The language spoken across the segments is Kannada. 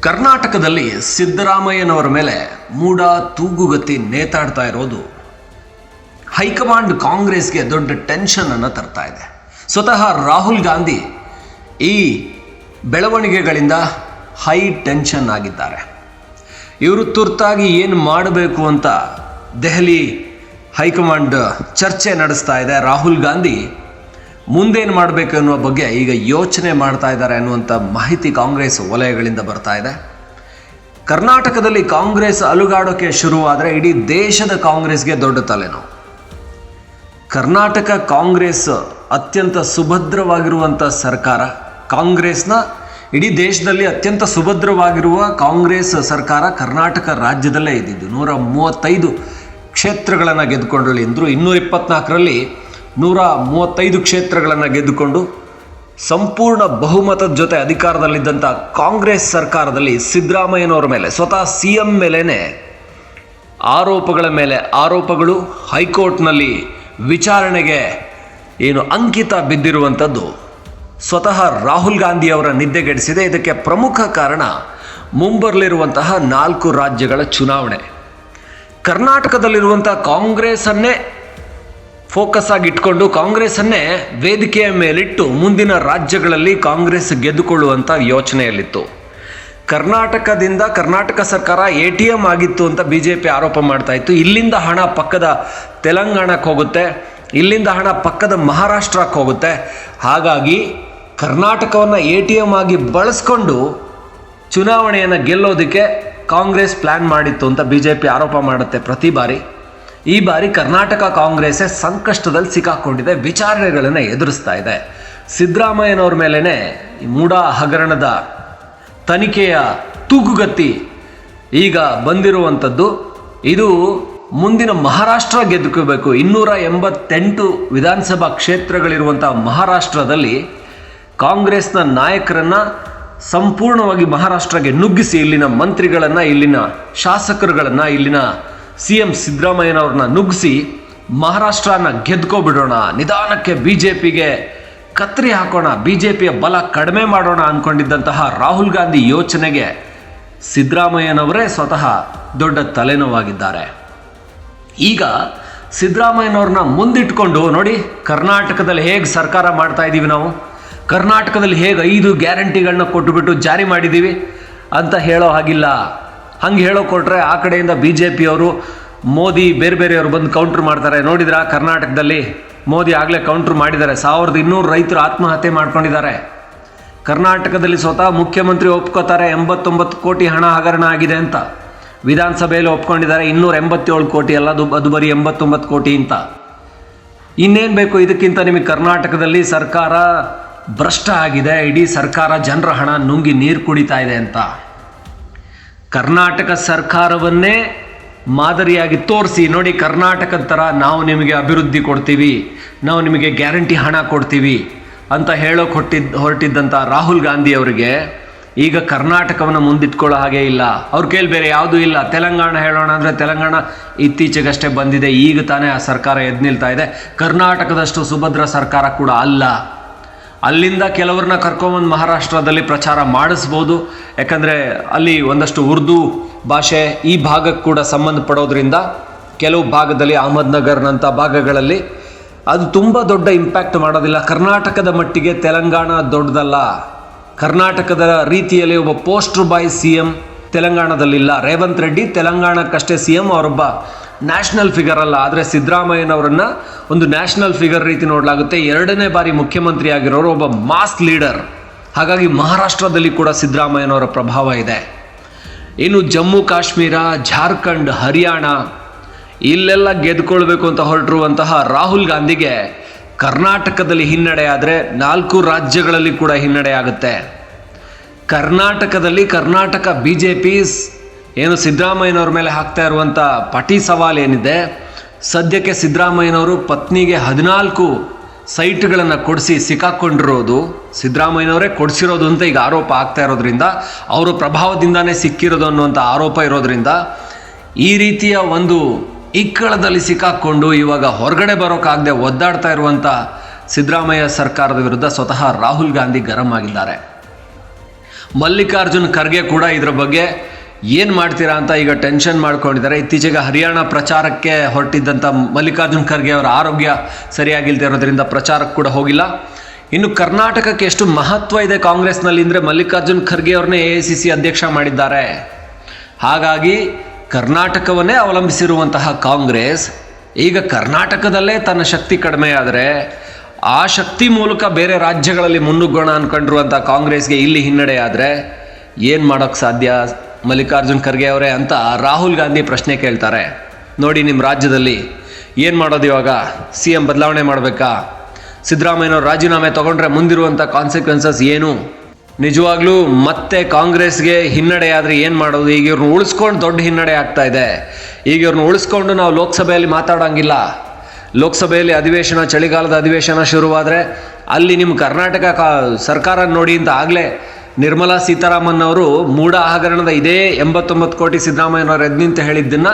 ಕರ್ನಾಟಕದಲ್ಲಿ ಸಿದ್ದರಾಮಯ್ಯನವರ ಮೇಲೆ ಮೂಡ ತೂಗುಗತಿ ನೇತಾಡ್ತಾ ಇರೋದು ಹೈಕಮಾಂಡ್ ಕಾಂಗ್ರೆಸ್ಗೆ ದೊಡ್ಡ ಟೆನ್ಷನ್ ಅನ್ನು ತರ್ತಾ ಇದೆ. ಸ್ವತಃ ರಾಹುಲ್ ಗಾಂಧಿ ಈ ಬೆಳವಣಿಗೆಗಳಿಂದ ಹೈ ಟೆನ್ಷನ್ ಆಗಿದ್ದಾರೆ. ಇವರು ತುರ್ತಾಗಿ ಏನು ಮಾಡಬೇಕು ಅಂತ ದೆಹಲಿ ಹೈಕಮಾಂಡ್ ಚರ್ಚೆ ನಡೆಸ್ತಾ ಇದೆ. ರಾಹುಲ್ ಗಾಂಧಿ ಮುಂದೇನು ಮಾಡಬೇಕು ಅನ್ನುವ ಬಗ್ಗೆ ಈಗ ಯೋಚನೆ ಮಾಡ್ತಾ ಇದ್ದಾರೆ ಅನ್ನುವಂಥ ಮಾಹಿತಿ ಕಾಂಗ್ರೆಸ್ ವಲಯಗಳಿಂದ ಬರ್ತಾ ಇದೆ. ಕರ್ನಾಟಕದಲ್ಲಿ ಕಾಂಗ್ರೆಸ್ ಅಲುಗಾಡೋಕೆ ಶುರುವಾದರೆ ಇಡೀ ದೇಶದ ಕಾಂಗ್ರೆಸ್ಗೆ ದೊಡ್ಡ ತಲೆನೋವು. ಕರ್ನಾಟಕ ಕಾಂಗ್ರೆಸ್ ಅತ್ಯಂತ ಸುಭದ್ರವಾಗಿರುವಂಥ ಸರ್ಕಾರ ಕಾಂಗ್ರೆಸ್ನ ಇಡೀ ದೇಶದಲ್ಲಿ ಅತ್ಯಂತ ಸುಭದ್ರವಾಗಿರುವ ಕಾಂಗ್ರೆಸ್ ಸರ್ಕಾರ ಕರ್ನಾಟಕ ರಾಜ್ಯದಲ್ಲೇ ಇದ್ದಿದ್ದು. ನೂರ ಮೂವತ್ತೈದು ಕ್ಷೇತ್ರಗಳನ್ನು ಗೆದ್ದುಕೊಂಡಳು ಎಂದರು ಇನ್ನೂರ ಇಪ್ಪತ್ನಾಲ್ಕರಲ್ಲಿ ನೂರ ಮೂವತ್ತೈದು ಕ್ಷೇತ್ರಗಳನ್ನು ಗೆದ್ದುಕೊಂಡು ಸಂಪೂರ್ಣ ಬಹುಮತದ ಜೊತೆ ಅಧಿಕಾರದಲ್ಲಿದ್ದಂಥ ಕಾಂಗ್ರೆಸ್ ಸರ್ಕಾರದಲ್ಲಿ ಸಿದ್ದರಾಮಯ್ಯನವರ ಮೇಲೆ, ಸ್ವತಃ ಸಿ ಎಂ ಮೇಲೇ ಆರೋಪಗಳ ಮೇಲೆ ಆರೋಪಗಳು ಹೈಕೋರ್ಟ್ನಲ್ಲಿ ವಿಚಾರಣೆಗೆ ಏನು ಅಂಕಿತ ಬಿದ್ದಿರುವಂಥದ್ದು. ಸ್ವತಃ ರಾಹುಲ್ ಗಾಂಧಿಯವರ ನಿದ್ದೆಗೆಡಿಸಿದೆ ಇದಕ್ಕೆ ಪ್ರಮುಖ ಕಾರಣ ಮುಂಬರಲಿರುವಂತಹ ನಾಲ್ಕು ರಾಜ್ಯಗಳ ಚುನಾವಣೆ. ಕರ್ನಾಟಕದಲ್ಲಿರುವಂಥ ಕಾಂಗ್ರೆಸ್ಸನ್ನೇ ಫೋಕಸ್ ಆಗಿ ಇಟ್ಕೊಂಡು ಕಾಂಗ್ರೆಸ್ಸನ್ನೇ ವೇದಿಕೆಯ ಮೇಲಿಟ್ಟು ಮುಂದಿನ ರಾಜ್ಯಗಳಲ್ಲಿ ಕಾಂಗ್ರೆಸ್ ಗೆದ್ದುಕೊಳ್ಳುವಂಥ ಯೋಚನೆಯಲ್ಲಿತ್ತು. ಕರ್ನಾಟಕದಿಂದ ಕರ್ನಾಟಕ ಸರ್ಕಾರ ಎ ಟಿ ಎಂ ಆಗಿತ್ತು ಅಂತ ಬಿ ಜೆ ಪಿ ಆರೋಪ ಮಾಡ್ತಾ ಇತ್ತು. ಇಲ್ಲಿಂದ ಹಣ ಪಕ್ಕದ ತೆಲಂಗಾಣಕ್ಕೆ ಹೋಗುತ್ತೆ, ಇಲ್ಲಿಂದ ಹಣ ಪಕ್ಕದ ಮಹಾರಾಷ್ಟ್ರಕ್ಕೆ ಹೋಗುತ್ತೆ. ಹಾಗಾಗಿ ಕರ್ನಾಟಕವನ್ನು ಎ ಟಿ ಎಂ ಆಗಿ ಬಳಸ್ಕೊಂಡು ಚುನಾವಣೆಯನ್ನು ಗೆಲ್ಲೋದಕ್ಕೆ ಕಾಂಗ್ರೆಸ್ ಪ್ಲ್ಯಾನ್ ಮಾಡಿತ್ತು ಅಂತ ಬಿ ಜೆ ಪಿ ಆರೋಪ ಮಾಡುತ್ತೆ ಪ್ರತಿ ಬಾರಿ. ಈ ಬಾರಿ ಕರ್ನಾಟಕ ಕಾಂಗ್ರೆಸ್ ಸಂಕಷ್ಟದಲ್ಲಿ ಸಿಕ್ಕಾಕೊಂಡಿದೆ, ವಿಚಾರಣೆಗಳನ್ನು ಎದುರಿಸ್ತಾ ಇದೆ. ಸಿದ್ದರಾಮಯ್ಯನವ್ರ ಮೇಲೇ ಮೂಡ ಹಗರಣದ ತನಿಖೆಯ ತೂಗುಗತ್ತಿ ಈಗ ಬಂದಿರುವಂಥದ್ದು. ಇದು ಮುಂದಿನ ಮಹಾರಾಷ್ಟ್ರ ಗೆದ್ದುಕೋಬೇಕು ಇನ್ನೂರ ಎಂಬತ್ತೆಂಟು ವಿಧಾನಸಭಾ ಕ್ಷೇತ್ರಗಳಿರುವಂಥ ಮಹಾರಾಷ್ಟ್ರದಲ್ಲಿ ಕಾಂಗ್ರೆಸ್ನ ನಾಯಕರನ್ನ ಸಂಪೂರ್ಣವಾಗಿ ಮಹಾರಾಷ್ಟ್ರಗೆ ನುಗ್ಗಿಸಿ, ಇಲ್ಲಿನ ಮಂತ್ರಿಗಳನ್ನು, ಇಲ್ಲಿನ ಶಾಸಕರುಗಳನ್ನು, ಇಲ್ಲಿನ ಸಿ ಎಂ ಸಿದ್ದರಾಮಯ್ಯನವ್ರನ್ನ ನುಗ್ಗಿಸಿ ಮಹಾರಾಷ್ಟ್ರನ ಗೆದ್ಕೊಬಿಡೋಣ, ನಿಧಾನಕ್ಕೆ ಬಿ ಜೆ ಪಿಗೆ ಕತ್ತರಿ ಹಾಕೋಣ ಬಿ ಜೆ ಪಿಯ ಬಲ ಕಡಿಮೆ ಮಾಡೋಣ ಅಂದ್ಕೊಂಡಿದ್ದಂತಹ ರಾಹುಲ್ ಗಾಂಧಿ ಯೋಚನೆಗೆ ಸಿದ್ದರಾಮಯ್ಯನವರೇ ಸ್ವತಃ ದೊಡ್ಡ ತಲೆನೋವಾಗಿದ್ದಾರೆ. ಈಗ ಸಿದ್ದರಾಮಯ್ಯನವ್ರನ್ನ ಮುಂದಿಟ್ಕೊಂಡು ನೋಡಿ, ಕರ್ನಾಟಕದಲ್ಲಿ ಹೇಗೆ ಸರ್ಕಾರ ಮಾಡ್ತಾ ಇದ್ದೀವಿ ನಾವು? ಕರ್ನಾಟಕದಲ್ಲಿ ಹೇಗೆ ಐದು ಗ್ಯಾರಂಟಿಗಳನ್ನ ಕೊಟ್ಟುಬಿಟ್ಟು ಜಾರಿ ಮಾಡಿದ್ದೀವಿ ಅಂತ ಹೇಳೋ ಹಾಗಿಲ್ಲ. ಹಂಗೆ ಹೇಳೋ ಕೊಟ್ಟರೆ ಆ ಕಡೆಯಿಂದ ಬಿ ಜೆ ಪಿಯವರು ಮೋದಿ ಬೇರೆ ಬೇರೆಯವರು ಬಂದು ಕೌಂಟ್ರ್ ಮಾಡ್ತಾರೆ. ನೋಡಿದ್ರ ಕರ್ನಾಟಕದಲ್ಲಿ? ಮೋದಿ ಆಗಲೇ ಕೌಂಟ್ರ್ ಮಾಡಿದ್ದಾರೆ. ಸಾವಿರದ ಇನ್ನೂರು ರೈತರು ಆತ್ಮಹತ್ಯೆ ಮಾಡ್ಕೊಂಡಿದ್ದಾರೆ. ಕರ್ನಾಟಕದಲ್ಲಿ ಸ್ವತಃ ಮುಖ್ಯಮಂತ್ರಿ ಒಪ್ಕೋತಾರೆ, ಎಂಬತ್ತೊಂಬತ್ತು ಕೋಟಿ ಹಣ ಹಗರಣ ಆಗಿದೆ ಅಂತ. ವಿಧಾನಸಭೆಯಲ್ಲಿ ಒಪ್ಕೊಂಡಿದ್ದಾರೆ, ಇನ್ನೂರ ಎಂಬತ್ತೇಳು ಕೋಟಿ ಅದು ಅದು ಬರೀ ಎಂಬತ್ತೊಂಬತ್ತು ಕೋಟಿ ಅಂತ. ಇನ್ನೇನು ಬೇಕು ಇದಕ್ಕಿಂತ ನಿಮಗೆ ಕರ್ನಾಟಕದಲ್ಲಿ ಸರ್ಕಾರ ಭ್ರಷ್ಟ ಆಗಿದೆ, ಇಡೀ ಸರ್ಕಾರ ಜನರ ಹಣ ನುಂಗಿ ನೀರು ಕುಡಿತಾ ಇದೆ ಅಂತ. ಕರ್ನಾಟಕ ಸರ್ಕಾರವನ್ನೇ ಮಾದರಿಯಾಗಿ ತೋರಿಸಿ ನೋಡಿ ಕರ್ನಾಟಕದ ಥರ ನಾವು ನಿಮಗೆ ಅಭಿವೃದ್ಧಿ ಕೊಡ್ತೀವಿ, ನಾವು ನಿಮಗೆ ಗ್ಯಾರಂಟಿ ಹಣ ಕೊಡ್ತೀವಿ ಅಂತ ಹೇಳೋಕೆ ಹೊಟ್ಟಿದ್ದ ಹೊರಟಿದ್ದಂಥ ರಾಹುಲ್ ಗಾಂಧಿ ಅವರಿಗೆ ಈಗ ಕರ್ನಾಟಕವನ್ನು ಮುಂದಿಟ್ಕೊಳ್ಳೋ ಹಾಗೆ ಇಲ್ಲ. ಅವ್ರ ಕೇಳಿ ಬೇರೆ ಯಾವುದೂ ಇಲ್ಲ. ತೆಲಂಗಾಣ ಹೇಳೋಣ ಅಂದರೆ ತೆಲಂಗಾಣ ಇತ್ತೀಚೆಗಷ್ಟೇ ಬಂದಿದೆ. ಈಗ ತಾನೇ ಆ ಸರ್ಕಾರ ಎದ್ದು ನಿಲ್ತಾ ಇದೆ. ಕರ್ನಾಟಕದಷ್ಟು ಸುಭದ್ರ ಸರ್ಕಾರ ಕೂಡ ಅಲ್ಲ. ಅಲ್ಲಿಂದ ಕೆಲವ್ರನ್ನ ಕರ್ಕೊಂಬಂದು ಮಹಾರಾಷ್ಟ್ರದಲ್ಲಿ ಪ್ರಚಾರ ಮಾಡಿಸ್ಬೋದು. ಯಾಕಂದರೆ ಅಲ್ಲಿ ಒಂದಷ್ಟು ಉರ್ದು ಭಾಷೆ ಈ ಭಾಗಕ್ಕೆ ಕೂಡ ಸಂಬಂಧಪಡೋದ್ರಿಂದ ಕೆಲವು ಭಾಗದಲ್ಲಿ ಅಹಮದ್ನಗರ್ನಂಥ ಭಾಗಗಳಲ್ಲಿ ಅದು ತುಂಬ ದೊಡ್ಡ ಇಂಪ್ಯಾಕ್ಟ್ ಮಾಡೋದಿಲ್ಲ. ಕರ್ನಾಟಕದ ಮಟ್ಟಿಗೆ ತೆಲಂಗಾಣ ದೊಡ್ಡದಲ್ಲ. ಕರ್ನಾಟಕದ ರೀತಿಯಲ್ಲಿ ಒಬ್ಬ ಪೋಸ್ಟರ್ ಬಾಯ್ ಸಿ ಎಂ ತೆಲಂಗಾಣದಲ್ಲಿಲ್ಲ. ರೇವಂತ್ ರೆಡ್ಡಿ ತೆಲಂಗಾಣಕ್ಕಷ್ಟೇ ಸಿ ಎಂ ಅವರೊಬ್ಬ ನ್ಯಾಷನಲ್ ಫಿಗರ್ ಅಲ್ಲ, ಆದರೆ ಸಿದ್ದರಾಮಯ್ಯನವರನ್ನು ಒಂದು ನ್ಯಾಷನಲ್ ಫಿಗರ್ ರೀತಿ ನೋಡಲಾಗುತ್ತೆ. ಎರಡನೇ ಬಾರಿ ಮುಖ್ಯಮಂತ್ರಿ ಆಗಿರೋರು ಒಬ್ಬ ಮಾಸ್ ಲೀಡರ್. ಹಾಗಾಗಿ ಮಹಾರಾಷ್ಟ್ರದಲ್ಲಿ ಕೂಡ ಸಿದ್ದರಾಮಯ್ಯನವರ ಪ್ರಭಾವ ಇದೆ. ಇನ್ನು ಜಮ್ಮು ಕಾಶ್ಮೀರ, ಜಾರ್ಖಂಡ್, ಹರಿಯಾಣ, ಇಲ್ಲೆಲ್ಲ ಗೆದ್ಕೊಳ್ಬೇಕು ಅಂತ ಹೊರಟಿರುವಂತಹ ರಾಹುಲ್ ಗಾಂಧಿಗೆ ಕರ್ನಾಟಕದಲ್ಲಿ ಹಿನ್ನಡೆ ಆದರೆ ನಾಲ್ಕು ರಾಜ್ಯಗಳಲ್ಲಿ ಕೂಡ ಹಿನ್ನಡೆ ಆಗುತ್ತೆ. ಕರ್ನಾಟಕದಲ್ಲಿ ಕರ್ನಾಟಕ ಬಿ ಜೆ ಪಿ ಏನು ಸಿದ್ದರಾಮಯ್ಯನವ್ರ ಮೇಲೆ ಹಾಕ್ತಾ ಇರುವಂಥ ಪಟಿ ಸವಾಲ್ ಏನಿದೆ, ಸದ್ಯಕ್ಕೆ ಸಿದ್ದರಾಮಯ್ಯನವರು ಪತ್ನಿಗೆ ಹದಿನಾಲ್ಕು ಸೈಟ್ಗಳನ್ನು ಕೊಡಿಸಿ ಸಿಕ್ಕಾಕೊಂಡಿರೋದು, ಸಿದ್ದರಾಮಯ್ಯನವರೇ ಕೊಡಿಸಿರೋದು ಅಂತ ಈಗ ಆರೋಪ ಆಗ್ತಾ ಇರೋದ್ರಿಂದ, ಅವರ ಪ್ರಭಾವದಿಂದನೇ ಸಿಕ್ಕಿರೋದು ಅನ್ನುವಂಥ ಆರೋಪ ಇರೋದ್ರಿಂದ, ಈ ರೀತಿಯ ಒಂದು ಇಕ್ಕಳದಲ್ಲಿ ಸಿಕ್ಕಾಕ್ಕೊಂಡು ಇವಾಗ ಹೊರಗಡೆ ಬರೋಕ್ಕಾಗದೆ ಒದ್ದಾಡ್ತಾ ಇರುವಂಥ ಸಿದ್ದರಾಮಯ್ಯ ಸರ್ಕಾರದ ವಿರುದ್ಧ ಸ್ವತಃ ರಾಹುಲ್ ಗಾಂಧಿ ಗರಂ ಆಗಿದ್ದಾರೆ. ಮಲ್ಲಿಕಾರ್ಜುನ್ ಖರ್ಗೆ ಕೂಡ ಇದರ ಬಗ್ಗೆ ಏನು ಮಾಡ್ತೀರಾ ಅಂತ ಈಗ ಟೆನ್ಷನ್ ಮಾಡ್ಕೊಂಡಿದ್ದಾರೆ. ಇತ್ತೀಚೆಗೆ ಹರಿಯಾಣ ಪ್ರಚಾರಕ್ಕೆ ಹೊರಟಿದ್ದಂಥ ಮಲ್ಲಿಕಾರ್ಜುನ್ ಖರ್ಗೆ ಅವರ ಆರೋಗ್ಯ ಸರಿಯಾಗಿಲ್ಲದೆ ಇರೋದ್ರಿಂದ ಪ್ರಚಾರಕ್ಕೆ ಕೂಡ ಹೋಗಿಲ್ಲ. ಇನ್ನು ಕರ್ನಾಟಕಕ್ಕೆ ಎಷ್ಟು ಮಹತ್ವ ಇದೆ ಕಾಂಗ್ರೆಸ್ನಲ್ಲಿ ಅಂದರೆ ಮಲ್ಲಿಕಾರ್ಜುನ್ ಖರ್ಗೆ ಅವ್ರನ್ನೇ ಎ ಸಿ ಸಿ ಅಧ್ಯಕ್ಷ ಮಾಡಿದ್ದಾರೆ. ಹಾಗಾಗಿ ಕರ್ನಾಟಕವನ್ನೇ ಅವಲಂಬಿಸಿರುವಂತಹ ಕಾಂಗ್ರೆಸ್ ಈಗ ಕರ್ನಾಟಕದಲ್ಲೇ ತನ್ನ ಶಕ್ತಿ ಕಡಿಮೆ ಆ ಶಕ್ತಿ ಮೂಲಕ ಬೇರೆ ರಾಜ್ಯಗಳಲ್ಲಿ ಮುನ್ನುಗ್ಗೋಣ ಅಂದ್ಕೊಂಡಿರುವಂಥ ಕಾಂಗ್ರೆಸ್ಗೆ ಇಲ್ಲಿ ಹಿನ್ನಡೆಯಾದರೆ ಏನು ಮಾಡೋಕ್ಕೆ ಸಾಧ್ಯ? ಮಲ್ಲಿಕಾರ್ಜುನ್ ಖರ್ಗೆ ಅವರೇ ಅಂತ ರಾಹುಲ್ ಗಾಂಧಿ ಪ್ರಶ್ನೆ ಕೇಳ್ತಾರೆ. ನೋಡಿ ನಿಮ್ಮ ರಾಜ್ಯದಲ್ಲಿ ಏನು ಮಾಡೋದು ಇವಾಗ? ಸಿ ಎಂ ಬದಲಾವಣೆ ಮಾಡಬೇಕಾ? ಸಿದ್ದರಾಮಯ್ಯನವ್ರು ರಾಜೀನಾಮೆ ತಗೊಂಡ್ರೆ ಮುಂದಿರುವಂಥ ಕಾನ್ಸಿಕ್ವೆನ್ಸಸ್ ಏನು? ನಿಜವಾಗ್ಲೂ ಮತ್ತೆ ಕಾಂಗ್ರೆಸ್ಗೆ ಹಿನ್ನಡೆ ಆದರೆ ಏನು ಮಾಡೋದು? ಈಗ ಇವ್ರನ್ನ ಉಳಿಸ್ಕೊಂಡು ದೊಡ್ಡ ಹಿನ್ನಡೆ ಆಗ್ತಾ ಇದೆ. ಈಗ ಇವ್ರನ್ನ ಉಳಿಸ್ಕೊಂಡು ನಾವು ಲೋಕಸಭೆಯಲ್ಲಿ ಮಾತಾಡೋಂಗಿಲ್ಲ. ಲೋಕಸಭೆಯಲ್ಲಿ ಅಧಿವೇಶನ, ಚಳಿಗಾಲದ ಅಧಿವೇಶನ ಶುರುವಾದರೆ ಅಲ್ಲಿ ನಿಮ್ಮ ಕರ್ನಾಟಕ ಕಾ ಸರ್ಕಾರ ನೋಡಿ ಅಂತ ಆಗಲೇ ನಿರ್ಮಲಾ ಸೀತಾರಾಮನ್ ಅವರು ಮೂಢ ಹಗರಣದ ಇದೇ ಎಂಬತ್ತೊಂಬತ್ತು ಕೋಟಿ ಸಿದ್ದರಾಮಯ್ಯನವರು ಎದ್ದು ಹೇಳಿದ್ದನ್ನು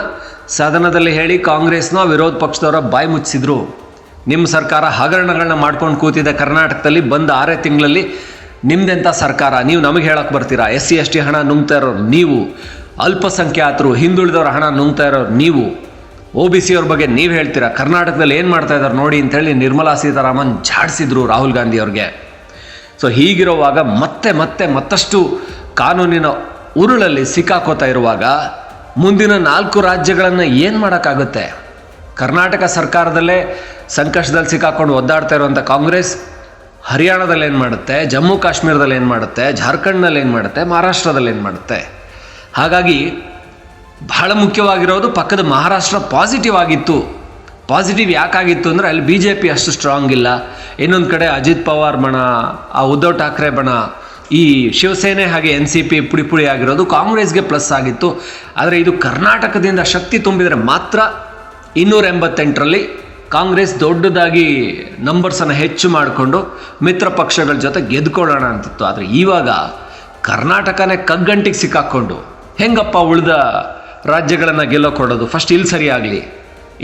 ಸದನದಲ್ಲಿ ಹೇಳಿ ಕಾಂಗ್ರೆಸ್ನ ವಿರೋಧ ಪಕ್ಷದವರ ಬಾಯಿ ಮುಚ್ಚಿಸಿದ್ರು ನಿಮ್ಮ ಸರ್ಕಾರ ಹಗರಣಗಳನ್ನ ಮಾಡ್ಕೊಂಡು ಕೂತಿದೆ ಕರ್ನಾಟಕದಲ್ಲಿ, ಬಂದ ಆರೇ ತಿಂಗಳಲ್ಲಿ. ನಿಮ್ದೆಂಥ ಸರ್ಕಾರ? ನೀವು ನಮಗೆ ಹೇಳಕ್ಕೆ ಬರ್ತೀರಾ? ಎಸ್ ಸಿ ಎಸ್ ಟಿ ಹಣ ನುಂಗ್ತಾ ಇರೋರು ನೀವು. ಅಲ್ಪಸಂಖ್ಯಾತರು, ಹಿಂದುಳಿದವರ ಹಣ ನುಂಗ್ತಾ ಇರೋರು ನೀವು. ಒ ಬಿ ಸಿ ಅವ್ರ ಬಗ್ಗೆ ನೀವು ಹೇಳ್ತೀರಾ? ಕರ್ನಾಟಕದಲ್ಲಿ ಏನು ಮಾಡ್ತಾ ಇದ್ದಾರೆ ನೋಡಿ ಅಂತೇಳಿ ನಿರ್ಮಲಾ ಸೀತಾರಾಮನ್ ಝಾಡಿಸಿದ್ರು ರಾಹುಲ್ ಗಾಂಧಿ ಅವ್ರಿಗೆ. ಸೊ ಹೀಗಿರುವಾಗ ಮತ್ತೆ ಮತ್ತೆ ಮತ್ತಷ್ಟು ಕಾನೂನಿನ ಉರುಳಲ್ಲಿ ಸಿಕ್ಕಾಕೋತಾ ಇರುವಾಗ ಮುಂದಿನ ನಾಲ್ಕು ರಾಜ್ಯಗಳನ್ನು ಏನು ಮಾಡೋಕ್ಕಾಗುತ್ತೆ? ಕರ್ನಾಟಕ ಸರ್ಕಾರದಲ್ಲೇ ಸಂಕಷ್ಟದಲ್ಲಿ ಸಿಕ್ಕಾಕೊಂಡು ಒದ್ದಾಡ್ತಾ ಇರುವಂಥ ಕಾಂಗ್ರೆಸ್ ಹರಿಯಾಣದಲ್ಲಿ ಏನು ಮಾಡುತ್ತೆ? ಜಮ್ಮು ಕಾಶ್ಮೀರದಲ್ಲಿ ಏನು ಮಾಡುತ್ತೆ? ಜಾರ್ಖಂಡ್ನಲ್ಲಿ ಏನು ಮಾಡುತ್ತೆ? ಮಹಾರಾಷ್ಟ್ರದಲ್ಲಿ ಏನು ಮಾಡುತ್ತೆ? ಹಾಗಾಗಿ ಬಹಳ ಮುಖ್ಯವಾಗಿರೋದು ಪಕ್ಕದ ಮಹಾರಾಷ್ಟ್ರ ಪಾಸಿಟಿವ್ ಆಗಿತ್ತು. ಪಾಸಿಟಿವ್ ಯಾಕಾಗಿತ್ತು ಅಂದರೆ ಅಲ್ಲಿ ಬಿ ಜೆ ಪಿ ಅಷ್ಟು ಸ್ಟ್ರಾಂಗ್ ಇಲ್ಲ. ಇನ್ನೊಂದು ಕಡೆ ಅಜಿತ್ ಪವಾರ್ ಬಣ, ಆ ಉದ್ಧವ್ ಠಾಕ್ರೆ ಬಣ, ಈ ಶಿವಸೇನೆ ಹಾಗೆ ಎನ್ ಸಿ ಪಿ ಪುಡಿ ಪುಡಿ ಆಗಿರೋದು ಕಾಂಗ್ರೆಸ್ಗೆ ಪ್ಲಸ್ ಆಗಿತ್ತು. ಆದರೆ ಇದು ಕರ್ನಾಟಕದಿಂದ ಶಕ್ತಿ ತುಂಬಿದರೆ ಮಾತ್ರ ಇನ್ನೂರ ಎಂಬತ್ತೆಂಟರಲ್ಲಿ ಕಾಂಗ್ರೆಸ್ ದೊಡ್ಡದಾಗಿ ನಂಬರ್ಸನ್ನು ಹೆಚ್ಚು ಮಾಡಿಕೊಂಡು ಮಿತ್ರ ಪಕ್ಷಗಳ ಜೊತೆ ಗೆದ್ಕೊಳ್ಳೋಣ ಅಂತಿತ್ತು. ಆದರೆ ಇವಾಗ ಕರ್ನಾಟಕನೇ ಕಗ್ಗಂಟಿಗೆ ಸಿಕ್ಕಾಕ್ಕೊಂಡು ಹೆಂಗಪ್ಪ ಉಳಿದ ರಾಜ್ಯಗಳನ್ನು ಗೆಲ್ಲೋ ಕೊಡೋದು? ಫಸ್ಟ್ ಇಲ್ಲಿ ಸರಿಯಾಗಲಿ.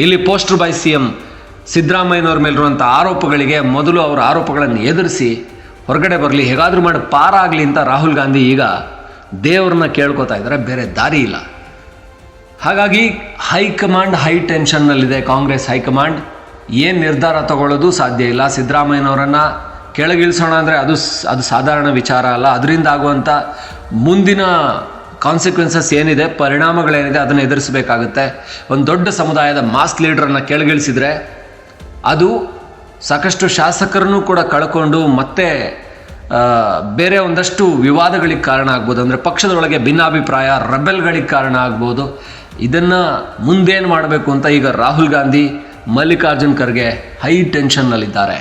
ಇಲ್ಲಿ ಪೋಸ್ಟರ್ ಬೈ ಸಿ ಎಂ ಸಿದ್ದರಾಮಯ್ಯನವ್ರ ಮೇಲಿರುವಂಥ ಆರೋಪಗಳಿಗೆ ಮೊದಲು ಅವರ ಆರೋಪಗಳನ್ನು ಎದುರಿಸಿ ಹೊರಗಡೆ ಬರಲಿ, ಹೇಗಾದರೂ ಮಾಡಿ ಪಾರಾಗಲಿ ಅಂತ ರಾಹುಲ್ ಗಾಂಧಿ ಈಗ ದೇವ್ರನ್ನ ಕೇಳ್ಕೊತಾ ಇದ್ದಾರೆ, ಬೇರೆ ದಾರಿ ಇಲ್ಲ. ಹಾಗಾಗಿ ಹೈಕಮಾಂಡ್ ಹೈ ಟೆನ್ಷನ್ನಲ್ಲಿದೆ, ಕಾಂಗ್ರೆಸ್ ಹೈಕಮಾಂಡ್. ಏನು ನಿರ್ಧಾರ ತಗೊಳ್ಳೋದು ಸಾಧ್ಯ ಇಲ್ಲ. ಸಿದ್ದರಾಮಯ್ಯನವರನ್ನು ಕೆಳಗಿಳಿಸೋಣ ಅಂದರೆ ಅದು ಅದು ಸಾಧಾರಣ ವಿಚಾರ ಅಲ್ಲ. ಅದರಿಂದ ಆಗುವಂಥ ಮುಂದಿನ ಕಾನ್ಸಿಕ್ವೆನ್ಸಸ್ ಏನಿದೆ, ಪರಿಣಾಮಗಳೇನಿದೆ, ಅದನ್ನು ಎದುರಿಸಬೇಕಾಗುತ್ತೆ. ಒಂದು ದೊಡ್ಡ ಸಮುದಾಯದ ಮಾಸ್ ಲೀಡ್ರನ್ನು ಕೆಳಗಿಳಿಸಿದರೆ, ಅದು ಸಾಕಷ್ಟು ಶಾಸಕರನ್ನು ಕೂಡ ಕಳ್ಕೊಂಡು ಮತ್ತೆ ಬೇರೆ ಒಂದಷ್ಟು ವಿವಾದಗಳಿಗೆ ಕಾರಣ ಆಗ್ಬೋದು. ಅಂದರೆ ಪಕ್ಷದೊಳಗೆ ಭಿನ್ನಾಭಿಪ್ರಾಯ ರಬೆಲ್ಗಳಿಗೆ ಕಾರಣ ಆಗ್ಬೋದು. ಇದನ್ನು ಮುಂದೇನು ಮಾಡಬೇಕು ಅಂತ ಈಗ ರಾಹುಲ್ ಗಾಂಧಿ, ಮಲ್ಲಿಕಾರ್ಜುನ್ ಖರ್ಗೆ ಹೈ ಟೆನ್ಷನ್ನಲ್ಲಿದ್ದಾರೆ